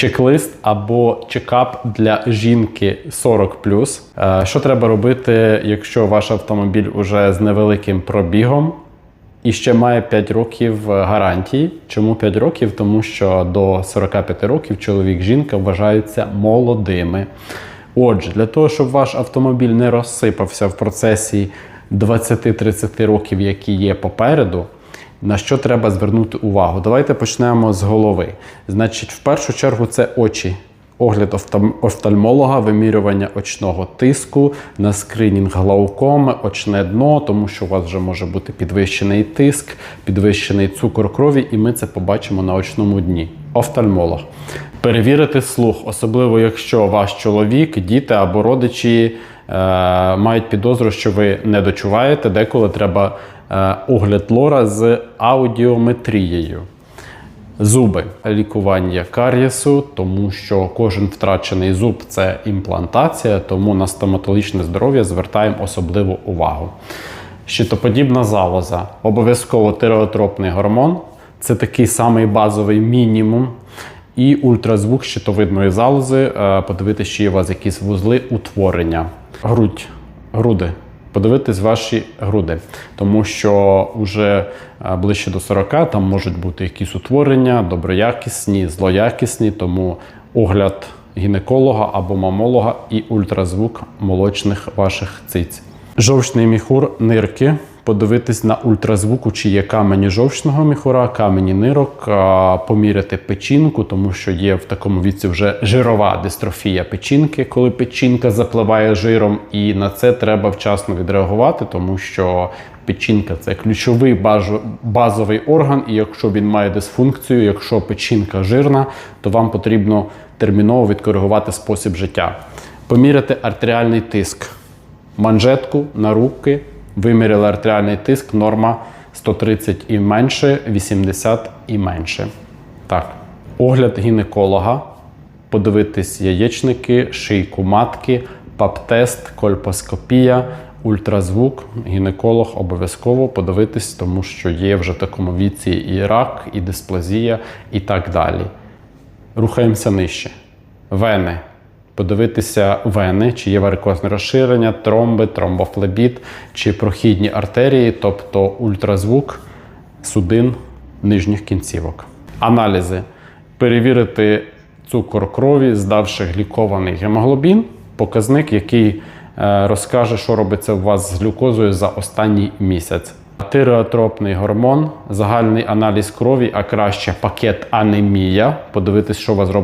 чек-лист або чекап для жінки 40 Е, Що треба робити, якщо ваш автомобіль уже з невеликим пробігом? І ще має 5 років е, гарантії. Чому 5 років? Тому що до 45 років чоловік жінка вважаються молодими. Отже, для того, щоб ваш автомобіль не розсипався в процесі 20-30 років, які є попереду, на що треба звернути увагу? Давайте почнемо з голови. Значить, в першу чергу це очі. Огляд офтальмолога, вимірювання очного тиску, на скринінг глаукоми, очне дно, тому що у вас вже може бути підвищений тиск, підвищений цукор крові, і ми це побачимо на очному дні. Офтальмолог. Перевірити слух, особливо якщо ваш чоловік, діти або родичі мають підозру, що ви не дочуваєте, деколи треба е, огляд лора з аудіометрією. Зуби лікування карієсу, тому що кожен втрачений зуб це імплантація, тому на стоматологічне здоров'я звертаємо особливу увагу. Щитоподібна залоза, обов'язково тиреотропний гормон це такий самий базовий мінімум. І ультразвук щитовидної залози, е, подивитися, чи є у вас якісь вузли утворення. Грудь, груди. Подивитись ваші груди, тому що вже е, ближче до 40 там можуть бути якісь утворення, доброякісні, злоякісні, тому огляд гінеколога або мамолога і ультразвук молочних ваших циць. Жовчний міхур нирки. Подивитись на ультразвуку, чи є камені жовчного міхура, камені нирок, поміряти печінку, тому що є в такому віці вже жирова дистрофія печінки, коли печінка запливає жиром, і на це треба вчасно відреагувати, тому що печінка це ключовий базовий орган, і якщо він має дисфункцію, якщо печінка жирна, то вам потрібно терміново відкоригувати спосіб життя. Поміряти артеріальний тиск манжетку на руки, виміряли артеріальний тиск, норма 130 і менше, 80 і менше. Так. Огляд гінеколога, подивитись яєчники, шийку матки, пап-тест, кольпоскопія, ультразвук, гінеколог обов'язково подивитись, тому що є вже в такому віці і рак, і дисплазія, і так далі. Рухаємося нижче. Вени. Подивитися вени, чи є варикозне розширення, тромби, тромбофлебіт, чи прохідні артерії, тобто ультразвук судин нижніх кінцівок. Аналізи. Перевірити цукор крові, здавши глікований гемоглобін, показник, який е, розкаже, що робиться у вас з глюкозою за останній місяць. Тиреотропний гормон, загальний аналіз крові, а краще пакет анемія. Подивитись, що у вас робиться